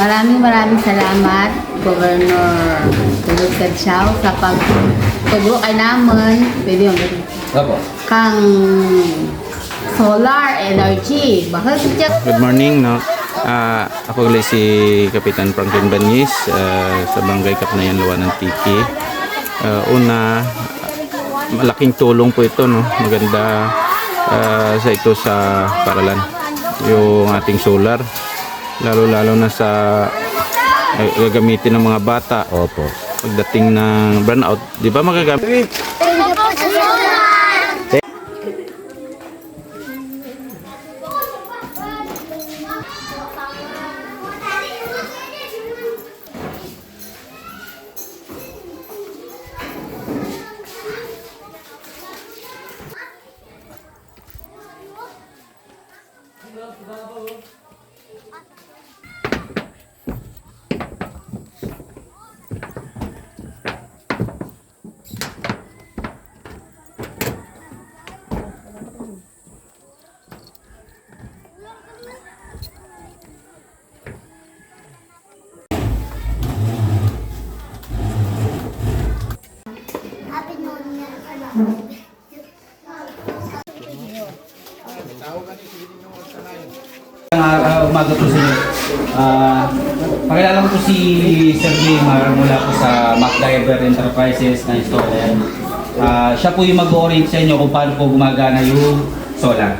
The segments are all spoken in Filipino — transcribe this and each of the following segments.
Maraming maraming salamat, Governor Tulog Kadsaw, sa pagtugro kay naman. Pwede yung Opo. kang solar energy. Bakit siya Good morning, no? Ah, ako ulit si Kapitan Franklin Banyis ah, sa Barangay Kapnayan, Luwa ng Tiki. Ah, una, malaking tulong po ito, no? Maganda ah, sa ito sa paralan. Yung ating solar, lalo-lalo na sa eh, gagamitin ng mga bata. Opo. Pagdating ng burnout, di ba magagamit? Uh, umaga po sa inyo. Ah, pakilala ko si Sir Gamer mula po sa MacGyver Enterprises na installer. Ah, siya po yung mag-orient sa inyo kung paano po gumagana yung solar.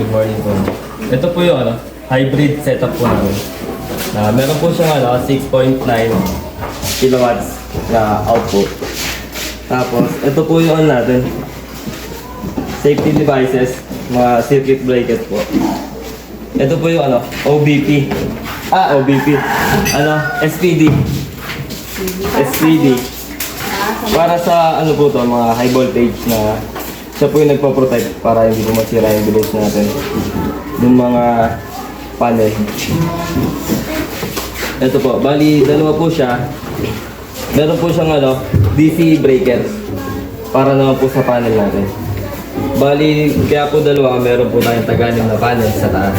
Good morning po. Ito po yung ano, hybrid setup po namin. Na meron po siyang ano, 6.9 kilowatts na output. Tapos, ito po yung ano natin. Safety devices, mga circuit breakers po. Ito po yung ano, OBP. Ah, OBP. Ano, SPD. SPD. Para sa ano po to, mga high voltage na siya po yung nagpo-protect para hindi po masira yung device natin. Yung mga panel. Ito po, bali dalawa po siya. Meron po siyang ano, DC breaker. Para naman po sa panel natin. Bali, kaya po dalawa, meron po tayong tagalim na panel sa taas.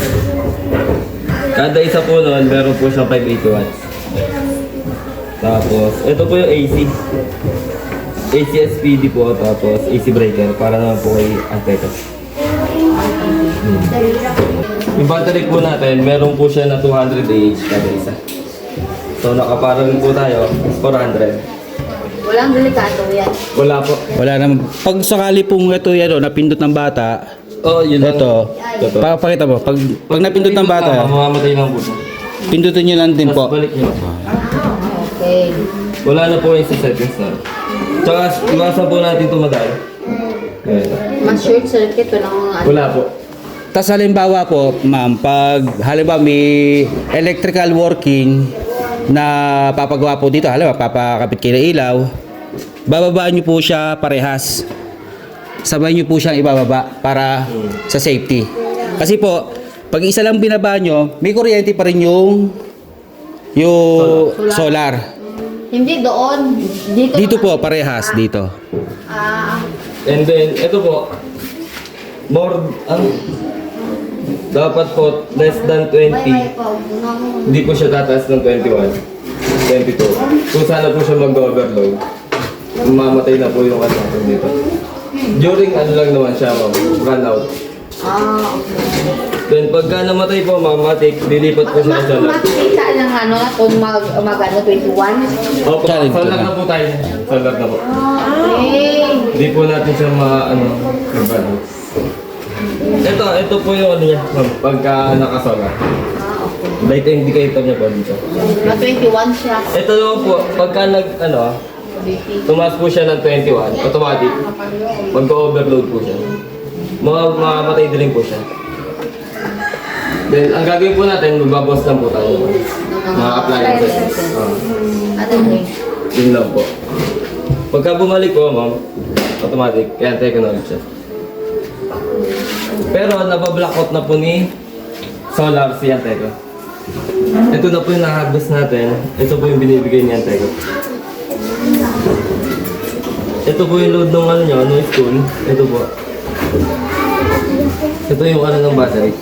Kada isa po noon, meron po siyang 580 watts. Tapos, ito po yung AC. AC SPD po, tapos AC breaker para naman po kay Anteto. Yung battery po natin, meron po siya na 200 AH kada isa. So nakaparang po tayo, 400. walang delikado yan. Wala po. Wala naman. Pag sakali pong ito yan, oh, napindot ng bata, Oh, yun lang. ito, Ito. pa pakita mo, pag, pag napindot ng bata, Mamamatay lang po. siya. pindutin nyo lang din Tapos po. balik nyo. Okay. Wala na po yung sa settings na. Tsaka iwasan po natin tumadal. Ayan. Mas short circuit, walang ano. Wala po. Tapos halimbawa po, ma'am, pag halimbawa may electrical working na papagawa po dito, halimbawa papakapit kayo ng ilaw, bababaan nyo po siya parehas. Sabay nyo po siyang ibababa para sa safety. Kasi po, pag isa lang binaba nyo, may kuryente pa rin yung yung solar. Hindi doon. Dito. Dito po, parehas dito. Ah, And then, ito po. More, ang dapat po less than 20. Hindi po siya tataas ng 21. 22. Kung sana po siya mag-overload, mamatay na po yung ano dito. During ano lang naman siya, ma'am, run out. ah, okay. Then pagka namatay po, mamatik, lilipat po siya sa solar. makikita ng ano, kung mag, mag ano, 21. Opo, Challenge solar na. po tayo. Solar na po. Okay. Hindi po natin siya ma, ano, mabalance. Ito, ito po yung ano niya, ma'am, pagka nakasolar. Ah, okay. Light indicator niya po dito. Na 21 siya. Ito naman po, pagka nag, ano, tumaas po siya ng 21, automatic, mag-overload po siya. Mga mamamatay din po siya. Then, ang gagawin po natin, magbabawas lang po tayo. Mga appliances. Uh, Ano okay. yun lang po. Pagka bumalik po, ma'am, automatic, kaya tayo na ulit siya. Pero nabablackout na po ni Solar si Anteco. Ito na po yung nakagdas natin. Ito po yung binibigay ni Anteco. Ito po yung load ng ano nyo, noise tool. Ito po. Ito yung ano ng battery.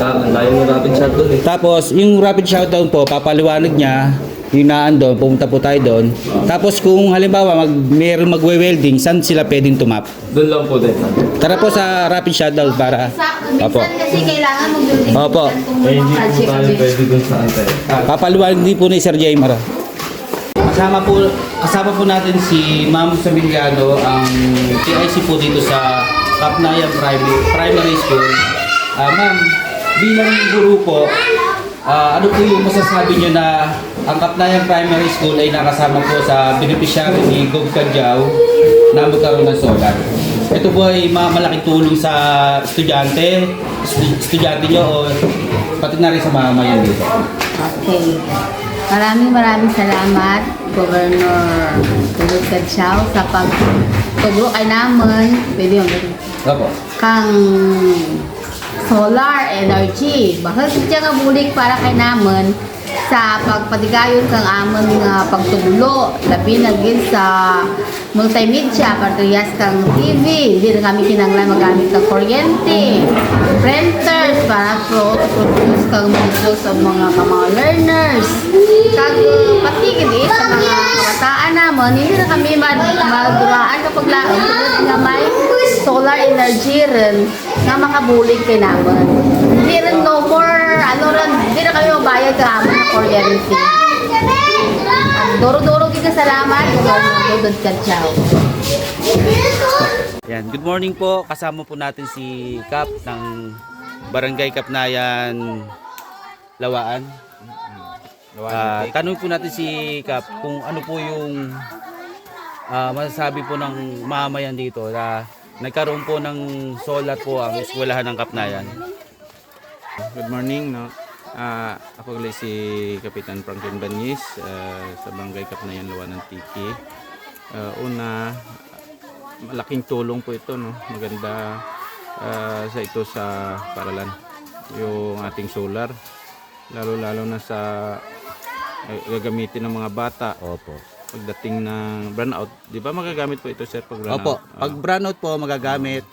Ang layo ng rapid shot doon eh. Tapos, yung rapid shutdown po, papaliwanag niya, yung naan doon, pumunta po tayo doon. Tapos kung halimbawa mag, mayroon magwe-welding, saan sila pwedeng tumap? Doon lang po din. Tara po sa rapid shutdown para... Sa, Opo. minsan kasi kailangan mag-building. Opo. Eh, hindi po tayo pwede doon sa antay. Papaliwanag din po ni Sir Jaymar. Kasama po, kasama po natin si Ma'am Samiliano, ang TIC po dito sa Kapnayan Primary, Primary School. Ah, Ma'am, bilang guru po, ah, ano po yung masasabi niyo na ang Kapnayan Primary School ay nakasama po sa beneficiary ni Gov Kadyao na magkaroon ng solar. Ito po ay ma- malaking tulong sa estudyante, estu- estudyante niyo o pati na rin sa mamamayan dito. Okay. Maraming maraming salamat, Governor Tulog Kadshaw, sa pagtugro kay naman, pwede yung Opo. kang solar energy. Bakit siya nga bulik para kay naman sa pagpatigayon kang amon nga pagtulo labi na gid sa multimedia parehas kang TV na kami kinanglan magamit ng kuryente. Printers para pro produce kang videos sa mga mga learners kag pati gid eh, sa mga kabataan namon hindi na kami mag magduraan kapag laon tulad nga may solar energy rin nga makabulig kay namon hindi rin no more ano rin hindi na kami mabayad ka amon na kuryente Doro-doro kita salamat Governor Dodod Kadshaw. Yan, good morning po. Kasama po natin si Kap ng Barangay Kapnayan Lawaan. Ah, tanong po natin si Kap kung ano po yung ah, masasabi po ng mamayan dito na nagkaroon po ng solar po ang eskwelahan ng Kapnayan. Good morning, no. Ah, ako ulit si Kapitan Franklin Banyis ah, sa Barangay Kapnayan Luwan ng Tiki. Ah, una, malaking tulong po ito, no. Maganda ah, sa ito sa paralan. Yung ating solar, lalo-lalo na sa eh, gagamitin ng mga bata Opo. Pagdating ng burnout. Di ba magagamit po ito, sir, pag burnout? Opo, pag brownout po magagamit.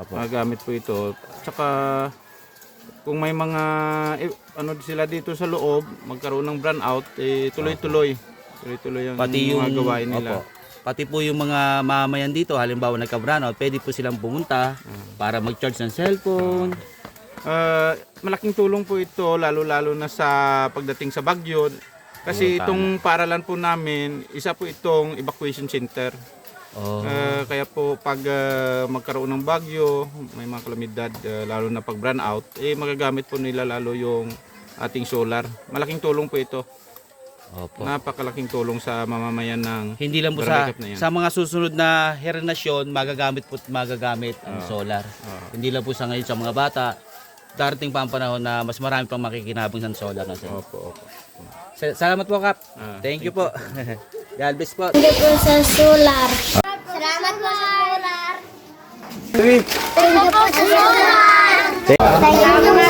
Opo. magamit po ito. Tsaka kung may mga eh, ano sila dito sa loob, magkaroon ng brownout, eh, tuloy-tuloy. Tuloy-tuloy ang Pati yung mga gawain nila. Opo. Pati po yung mga mamayan dito, halimbawa nagka-brownout, pwede po silang pumunta para mag-charge ng cellphone. Ah, malaking tulong po ito lalo-lalo na sa pagdating sa bagyo. Oo, Kasi tama. itong paralan po namin, isa po itong evacuation center. Oh. Ah, kaya po pag ah, magkaroon ng bagyo, may mga kalamidad, ah, lalo na pag brownout, eh magagamit po nila lalo yung ating solar. Malaking tulong po ito. Opo. Napakalaking tulong sa mamamayan ng Hindi lang po sa Barangay sa mga susunod na herenasyon magagamit po magagamit ang solar. Oo. Hindi lang po sa ngayon sa mga bata. Darating pa ang panahon na mas marami pang makikinabang sa solar na sir. Opo, opo. Sa- Salamat po Kap. Ah, thank you po. God bless po. Thank you po sa solar. Salamat po sa solar. Thank you po sa solar. Thank you